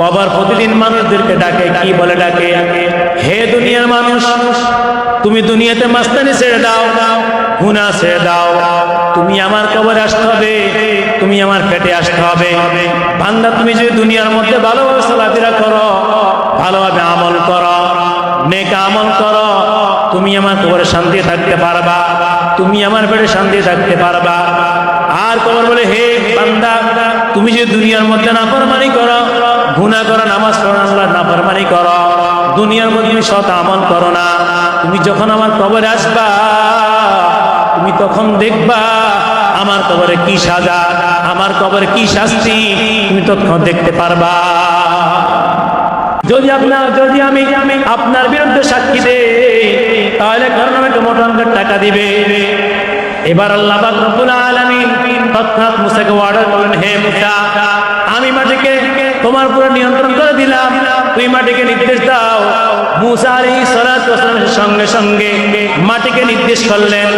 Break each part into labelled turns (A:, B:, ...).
A: কবর প্রতিদিন মানুষদেরকে ডাকে, কি বলে ডাকে? হে দুনিয়ার মানুষ, তুমি দুনিয়াতে মাস্তানি ছেড়ে দাও গুনা ছেড়ে দাও। তুমি আমার কবরে আসতে হবে, তুমি আমার পেটে আসতে হবে। বান্দা, তুমি যদি দুনিয়ার মধ্যে ভালোভাবে চলাফেরা করো, ভালোভাবে আমল করো, নেক আমল করো, তুমি আমার কবরে শান্তি থাকতে পারবা, তুমি আমার পেটে শান্তি থাকতে পারবা। আর কবর বলে, হে বান্দা, তুমি যদি দুনিয়ার মধ্যে না নাফরমানি করো গুনাহ করো, নামাজ পড়ো আল্লাহ নাফরমানি করো। দুনিয়ার মধ্যে সৎ আমল করো না। তুমি যখন আমার কবরে আসবা, তুমি তখন দেখবা, আমার কবরে কি সাজা, আমার কবরে কি শাস্তি, তুমি তখন দেখতে পারবা। যদি আপনার, যদি আমি আমি আপনার বিরুদ্ধে সাক্ষী দেই, তাহলে কারণ আমাকে মোটা অঙ্কের টাকা দিবে। এবার আল্লাহ রব্বুল আলামিন তৎক্ষণাৎ মুসাকে অর্ডার করলেন, হে মুসা, আমি মাটিকে তোমার উপরে নিয়ন্ত্রণ করে দিলাম। তুই মাটিকে নির্দেশ দাও। সঙ্গে সঙ্গে মাটিকে নির্দেশ করলেন।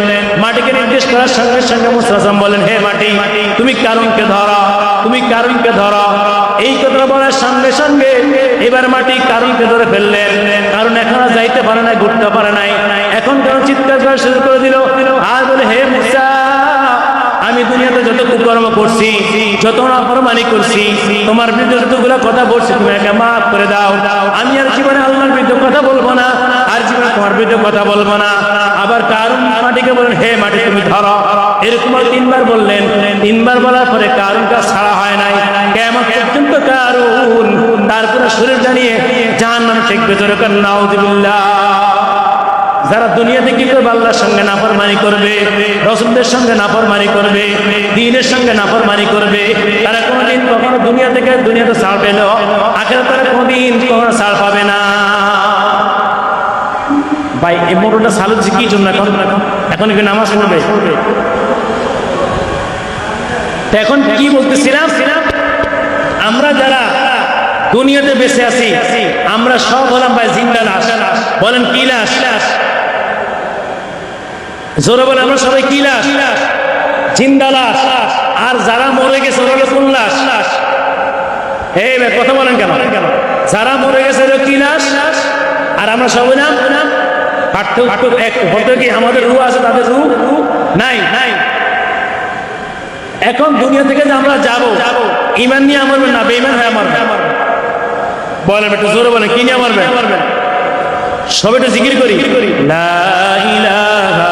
A: মাটিকে নির্দেশ করার সঙ্গে সঙ্গে মুসা আলাইহিস বলেন হে মাটি, তুমি কারণকে ধরো, তুমি কারণকে ধরো। এই কথা বলার সঙ্গে সঙ্গে এবার মাটি কারণকে ধরে ফেললেন। কারণ এখন আর যাইতে পারে না, ঘুরতে পারে নাই। এখন কারণ চিৎকার করা শুরু করে দিল। আর বলে, হে মুসা, আমি দুনিয়াতে যত কুকর্ম করছি যত নাফরমানি করছি, তোমার বিরুদ্ধে যতগুলো কথা বলছি, তুমি একে মাফ করে দাও। আমি আর জীবনে আল্লাহর বিরুদ্ধে কথা বলব না, আর জীবনে তোমার বিরুদ্ধে কথা বলব না। আবার কারণ মাটিকে বলেন, হে মাটি, তুমি ধরো। এরকম তিনবার বললেন। তিনবার বলার পরে কারণ কাজ ছাড়া হয় নাই। কেমন পর্যন্ত কারণ তারপরে শরীর জানিয়ে জাহান নাম ঠেকবে তোর নাউদিল্লাহ যারা দুনিয়াতে কি করবে? আল্লাহর সঙ্গে নাফরমানি করবে, রসুলদের সঙ্গে নাফরমানি করবে, দিনের সঙ্গে নাফরমানি করবে। তারা কোনোদিন কখনো দুনিয়া থেকে দুনিয়াতে ছাড় পেল আখেরা তারা কোনোদিন কখনো ছাড় পাবে না। ভাই, এই মোটরটা দিচ্ছে কি জন্য এখন? এখন কি নামাজ পড়বে? এখন কি বলতেছিলাম? আমরা যারা দুনিয়াতে বেঁচে আছি, আমরা সব হলাম ভাই জিন্দা লাশ। বলেন কি লাশ? জোরে বলে আমরা সবাই কি লাশ? জিন্দা লাশ। আর যারা মরে গেছে, ওরা কোন লাশ? এই কথা বলেন কেন? যারা মরে গেছে কি লাশ? আর আমরা সবাই নাম পার্থক্য এক হয়তো কি, আমাদের রু আছে, তাদের রু নাই। নাই এখন দুনিয়া থেকে যে আমরা যাব ইমান নিয়ে আমার না বেইমান হয়ে আমার বলেন একটু জোরে বলেন, কি নিয়ে মারবে সবাই একটু জিকির করি। লা ইলাহা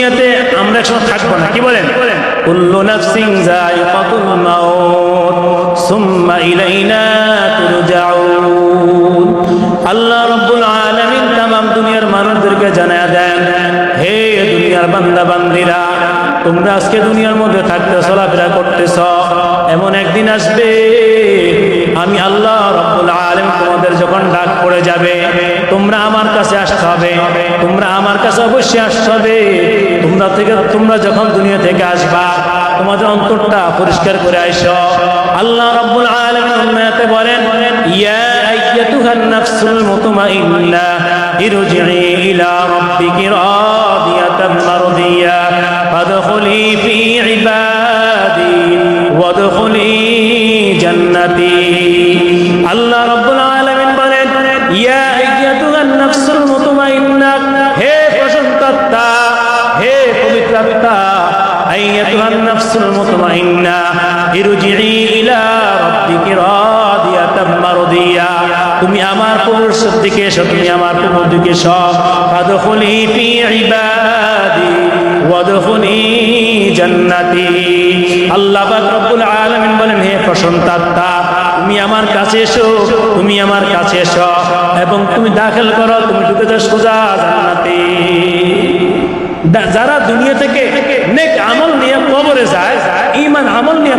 A: দুনিয়াতে আমরা একসময় থাকব না। কি বলেন? আল্লাহ রাব্বুল আলামিন তাম দুনিয়ার মানুষদেরকে জানায়া দেন, হে দুনিয়ার বান্দা বান্দিরা তোমরা আজকে দুনিয়ার মধ্যে থাকতে, চলাফেরা করতেছ। এমন একদিন আসবে, আমি আল্লাহ রব্বুল আলম তোমাদের যখন ডাক পড়ে যাবে, তোমরা আমার কাছে আসতে হবে, তোমরা আমার কাছে অবশ্যই আসতে হবে। তোমরা থেকে, তোমরা যখন দুনিয়া থেকে আসবা, তোমাদের অন্তরটা পরিষ্কার করে আইস। আল্লাহ রব্বুল আলমাতে বলেন, ইয়া ইলা রব্বিকি রাদিয়াতান মারদিয়া। তুমি আমার পুরুষের দিকে এসো, তুমি আমার পুরুষ দিকে জান্নাতি। আল্লাহ রব্বুল আলামিন বলেন, হে প্রশান্ত তুমি আমার কাছে এসো, তুমি আমার কাছে এসো এবং তুমি দাখিল করো, তুমি ঢুকে যাও সোজা জান্নাতে। যারা দুনিয়া থেকে নেক আমল নিয়ে কবরে যায় ইমান আমল নিয়ে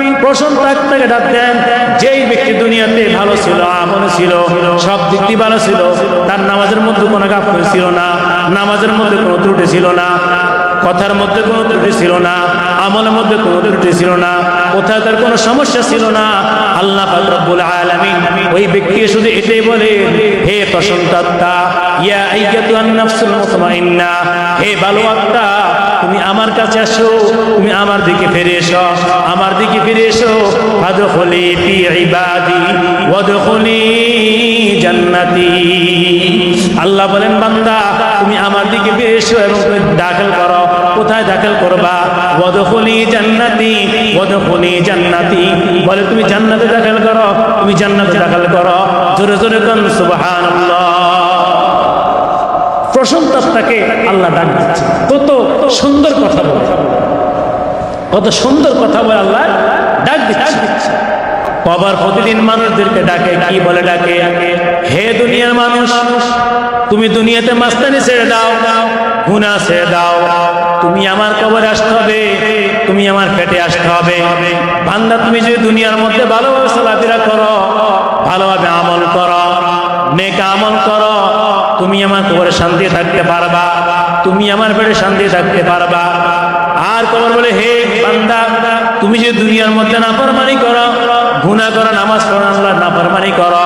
A: প্রশান্ত তাকে ডাক দেন, যেই ব্যক্তি দুনিয়াতে ভালো ছিল, আমল ছিল, সব দিক দিয়ে ভালো ছিল, তার নামাজের মধ্যে কোনো গাফল ছিল না, নামাজের মধ্যে কোনো ত্রুটি ছিল না, কথার মধ্যে কোনো ত্রুটি ছিল না, আমলের মধ্যে কোনো ত্রুটি ছিল না, কোথায় তার কোনো সমস্যা ছিল না আল্লাহ ওই হে হে ভালো তুমি আমার কাছে আসো, তুমি আমার দিকে ফিরে এসো, আমার দিকে ফিরে এসো আদখুলি ফি জান্নাতি। আল্লাহ বলেন, বান্দা, তুমি আমার দিকে ফিরে এসো এবং তুমি দাখিল করো। কোথায় দাখিল করবা? ওয়াদখুলি জান্নাতি ওয়াদখুলি জান্নাতি। বলে, তুমি জান্নাতে দাখিল করো, তুমি জান্নাতে দাখিল করো। জোরে জোরে কোন, সুবহানাল্লাহ। প্রশান্ত আত্মাকে আল্লাহ ডাক দিচ্ছে। কত সুন্দর কথা বলে। কত সুন্দর কথা বলে আল্লাহ ডাক দিচ্ছে। কবার প্রতিদিন মানুষদেরকে ডাকে, কি বলে ডাকে? হে দুনিয়ার মানুষ, তুমি দুনিয়াতে মাস্তানি ছেড়ে দাও দাও। গুনা ছেড়ে দাও। তুমি আমার কবরে আসতে হবে, তুমি আমার পেটে আসতে হবে। বান্দা, তুমি যদি দুনিয়ার মধ্যে ভালোভাবে চলাফেরা করো, ভালোভাবে আমল করো, নেক আমল করো, তুমি আমার কবরে শান্তি থাকতে পারবা, তুমি আমার পেটে শান্তি থাকতে পারবা। আর কবর বলে, হে বান্দা, তুমি যে দুনিয়ার মধ্যে নাফরমানি করো গুনাহ করো, নামাজ পড়ো আল্লাহ নাফরমানি করো,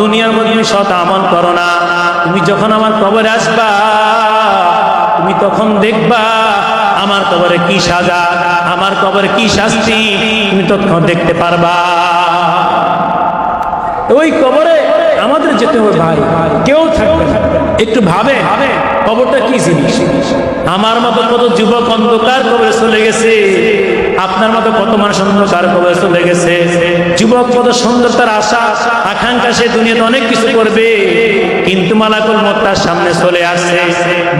A: দুনিয়ার মধ্যে সৎ আমল করো না, তুমি যখন আমার কবরে আসবা তুমি তখন দেখবা আমার কবরে কি সাজা, আমার কবরে কি শাস্তি, তুমি তখন দেখতে পারবা ওই কবরে আমাদের যেতে হবে ভাই, কেউ থাকবে। একটু ভাবে কবরটা কি জিনিস? আমার মতো কত যুবক অন্ধকার কবরে চলে গেছে। আপনার মতো কত মানুষ অন্ধকার কবরে চলে গেছে। যুবক কত সুন্দর তার আশা, আকাঙ্ক্ষা, সে দুনিয়াতে অনেক কিছু করবে। কিন্তু মালাকুল মত তার সামনে চলে আসছে।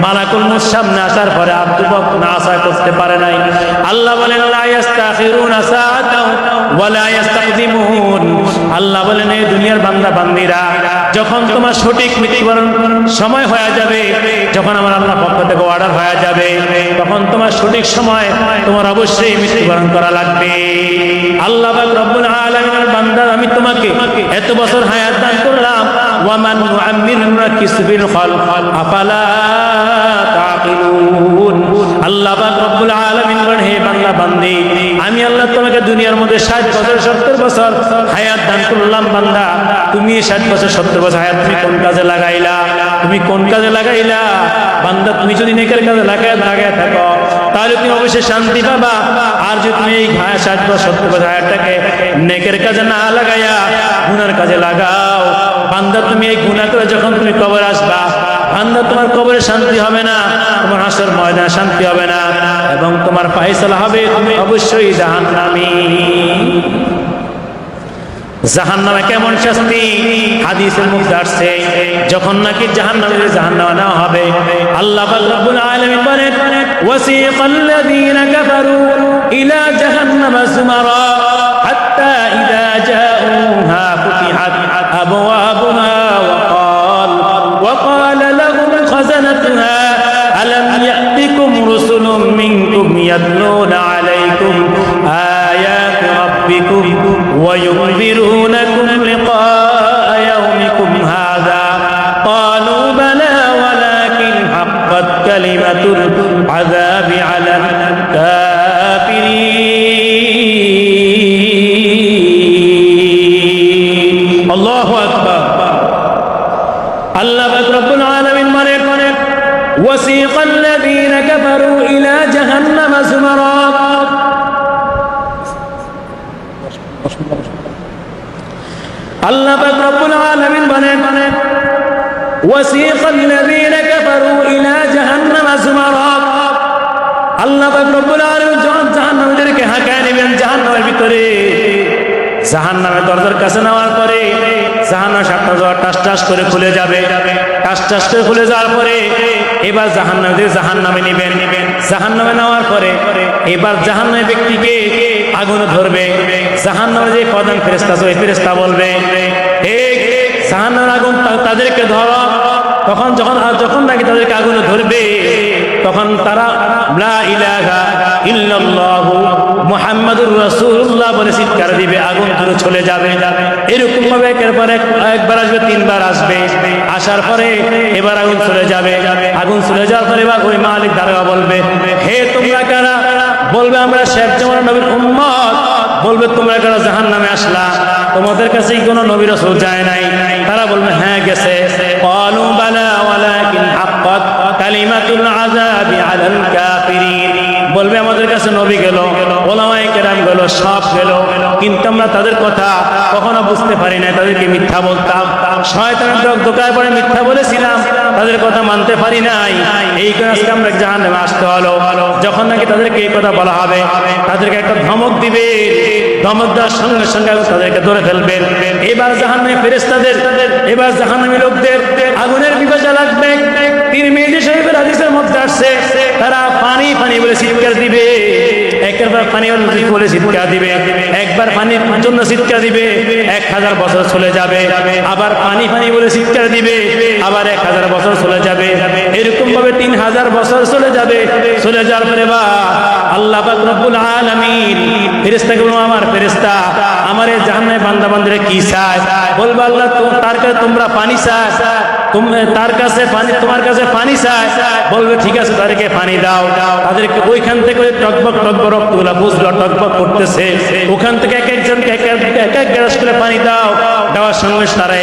A: মালাকুল মত সামনে আসার পরে আর যুবক না আশা করতে পারে নাই। আল্লাহ বলেন আল্লাহ বলেন এই দুনিয়ার বান্দা বান্দিরা যখন তোমার সঠিক মৃত্যুবরণ সময় হয়ে যাবে, যখন আমার আল্লাহ পক্ষ থেকে অর্ডার হয়ে যাবে, তখন তোমার সঠিক সময় তোমার অবশ্যই মৃত্যুবরণ করা লাগবে। আল্লাহ রব্বুল আলামিনের বান্দার আমি তোমাকে এত বছর হায়াত দান করলাম ওয়ামান নুআম্মির নুরাক্কিসু الخلق أفلا تعقلون আল্লাহ রব্বুল আলমিন হে বাংলা বান্দি, আমি আল্লাহ তোমাকে দুনিয়ার মধ্যে 60 বছর 70 বছর হায়াত দান করলাম, বান্দা। তুমি ষাট 60 বছর 70 বছর হায়াত তুমি কোন কাজে লাগাইলা? তুমি কোন কাজে লাগাইলা? বান্দা, তুমি যদি নেকের কাজে লাগায় লাগায় থাকো, তাহলে তুমি অবশ্যই শান্তি পাবা। আর যদি তুমি এই ঘায়া 60 বছর 70 বছর হায়াতটাকে নেকের কাজে না লাগাইয়া, গুনার কাজে লাগাও। বান্দা, তুমি এই গুনাহ করে যখন তুমি কবর আসবা, বান্দা, তোমার কবরে শান্তি হবে না, তোমার হাসর ময়দানে শান্তি হবে না, এবং তোমার ফাইসালা হবে, তুমি অবশ্যই জাহান্নামী। জাহান নামে কেমন শাস্তি হাদিসের মধ্যে আসছে যখন নাকি জাহান নামে জাহান নামে নেওয়া হবে আল্লাহ পাক রব্বুল আলামিন বলেন ওয়াসিকাল্লাযীনা কাফারু ইলা জাহান্নামা যুমারা হাত্তা ইযা জাউহা ফুতিহাত আবওয়াবুহা ওয়াকাল وقال لهم خزنتها ألم يأتكم رسل منكم يتلون عليكم آيات ربكم ويخبرونكم لقاء يومكم هذا. قالوا بلى ولكن حقت كلمة العذاب على الكافرين. الله أكبر. الله رب العالمين مريك وسيق الذين كفروا إلى جهنم زمرًا. আল্লাহ পাক রব্বুল আলামিন বলেন ওয়াসিক আল্লাযীনা কাফারু ইলা জাহান্নাম আসমারা আল্লাহ পাক রব্বুল আলামিন যখন জাহান্নামীদেরকে হাঁকায় নেবেন, জাহান্নামের ভিতরে, জাহান্নামের দরজার কাছে নেওয়ার পরে, জাহান্নাম সাতটা যাওয়ার টাস টাস করে খুলে যাবে। টাস টাস করে খুলে যাওয়ার পরে এবার জাহান নামে জাহান নামে নিবেন। জাহান নামে নেওয়ার পরে এবার জাহান নামে ব্যক্তিকে আগুন ধরবে। জাহান নামে যে প্রধান ফেরেস্তা ওই ফেরেস্তা বলবে জাহান্নামের আগুন তাদেরকে ধরো। তখন যখন যখন নাকি তাদেরকে আগুন ধরবে তখন তারা লা ইলাহা ইল্লাল্লাহু মুহাম্মাদুর রাসূলুল্লাহ বলে চিৎকার দিবে আগুন ধরে চলে যাবে। এরকম ভাবে একের পর একবার আসবে তিনবার আসবে। আসার পরে এবার আগুন চলে যাবে। আগুন চলে যাওয়ার পরে এবার ওই মালিক দারোগা বলবে হে তোমরা কারা? বলবে আমরা শেখ জামান নবীর উম্মত। বলবে তোমরা কারা জাহান নামে আসলা? তোমাদের কাছে কোনো নবী রাসূল যায় নাই। তারা বলবে হ্যাঁ গেছে। ক্বালু বালা হাক্কাত কালিমাতুল আযাবি আলাল কাফিরিন। বলবে, আমাদের কাছে নবী গেল, ওলামায়ে কেরাম গেল সব গেল। কিন্তু আমরা তাদের কথা কখনো বুঝতে পারি না তাদেরকে মিথ্যা বলতাম। শয়তানের দোক দোকায় পড়ে মিথ্যা বলেছিলাম, তাদের কথা মানতে পারি নাই। এই কারণে আজকে আমরা জাহান্নামে আসতে হলো। যখন নাকি তাদেরকে এই কথা বলা হবে, তাদেরকে একটা ধমক দিবে, ধমক দেওয়ার সঙ্গে সঙ্গে তাদেরকে ধরে ফেলবেন এবার জাহান্নামে ফেরেস্তাদের এবার জাহান্নামী লোকদের আগুনের বিপজা লাগবে। মেয়েদের শরীফের হাদিসের মধ্যে আসছে, তারা পানি পানি বলে চিৎকার দিবে। একবার পানি দিবে। একবার পানির জন্য চিৎকার দিবে, এক হাজার বছর চলে যাবে। আবার পানি পানি বলে চিৎকার দিবে, আবার এক হাজার বছর চলে যাবে। এরকম ভাবে তিন হাজার বছর চলে যাবে। চলে যাওয়ার বা, আল্লাহ রব্বুল আলামিন ফেরেশতাকে বলব আমার ফেরেশতা, আমার এই জাহান্নামে বান্দা বান্দারে কি চায়? বলব আল্লাহ তার কাছে তোমরা পানি চায়। তার কাছে পানি, তোমার কাছে পানি চায় বলবে, ঠিক আছে, তাদেরকে পানি দাও। তাদেরকে ওইখান থেকে টকবক টকবক রক্তগুলা বুঝলো, টকবক করতেছে। ওখান থেকে এক একজনকে এক এক- গ্লাস করে পানি দাও। দেওয়ার সঙ্গে তারা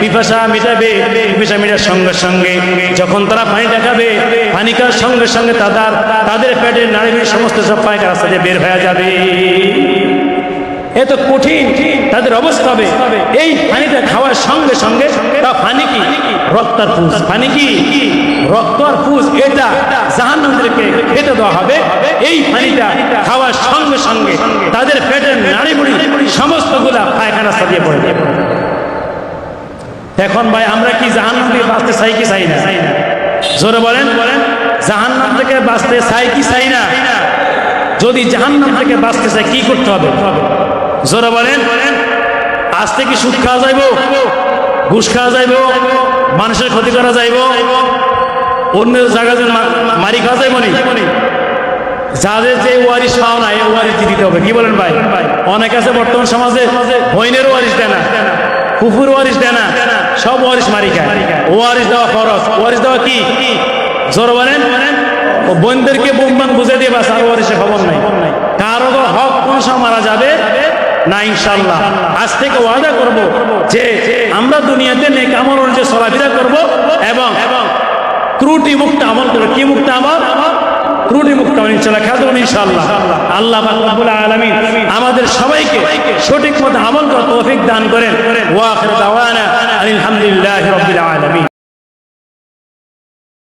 A: পিপাসা মিটাবে, পিপাসা মিটার সঙ্গে সঙ্গে। যখন তারা পানি দেখাবে, পানি খাওয়ার সঙ্গে সঙ্গে তাদের তাদের পেটের নাড়ি সমস্ত সব পায়খানা রাস্তা দিয়ে বের হয়ে যাবে। এত কঠিন, তাদের অবস্থা হবে। এই পানিটা খাওয়ার সঙ্গে সঙ্গে তা পানি কি? রক্ত আর ফুস পানি কি? রক্ত আর ফুস এটা জাহান্নামদেরকে খেতে দেওয়া হবে। এই পানিটা খাওয়ার সঙ্গে সঙ্গে তাদের পেটের নাড়ি মুড়ি সমস্তগুলা পায়খানা দিয়ে পড়ে। যাবে এখন ভাই, আমরা কি জাহান্নাম থেকে বাঁচতে চাই কি চাই না? জোরে বলেন বলেন। জাহান্নাম থেকে বাঁচতে চাই কি চাই না? যদি জাহান্নাম থেকে বাঁচতে চাই, কি করতে হবে? জোরে বলেন। আজ থেকে সুদ খাওয়া যাইব, ঘুষ খাওয়া যাইব, মানুষের ক্ষতি করা যাইব, অন্যের জায়গাতে মারি খাওয়া যাইব নি? যাদের যে ওয়ারিশ পাও না এই ওয়ারিশ দিতে হবে। কি বলেন ভাই? অনেক আছে বর্তমান সমাজে, হইনের ওয়ারিশ দেয় না, কুকুর ওয়ারিশ দেয় না, সব ওয়ারিশ মারি খায়। ওয়ারিশ দেওয়া খরচ ওয়ারিশ দেওয়া কি? জোর বলেন। বোনদেরকে বোমবান বুঝে দিয়ে বাস আর ওয়ারিশে খবর নাই কারও তো হক কোন সময় মারা যাবে না ইনশাল্লাহ আজ থেকে ওয়াদা করব যে আমরা দুনিয়াতে নেক আমল অনুযায়ী চলাফেরা করব এবং ত্রুটি মুক্ত আমল করব। কি মুক্ত আমল? আমাদের সবাইকে সঠিক মতো আমল করার তৌফিক দান করেন।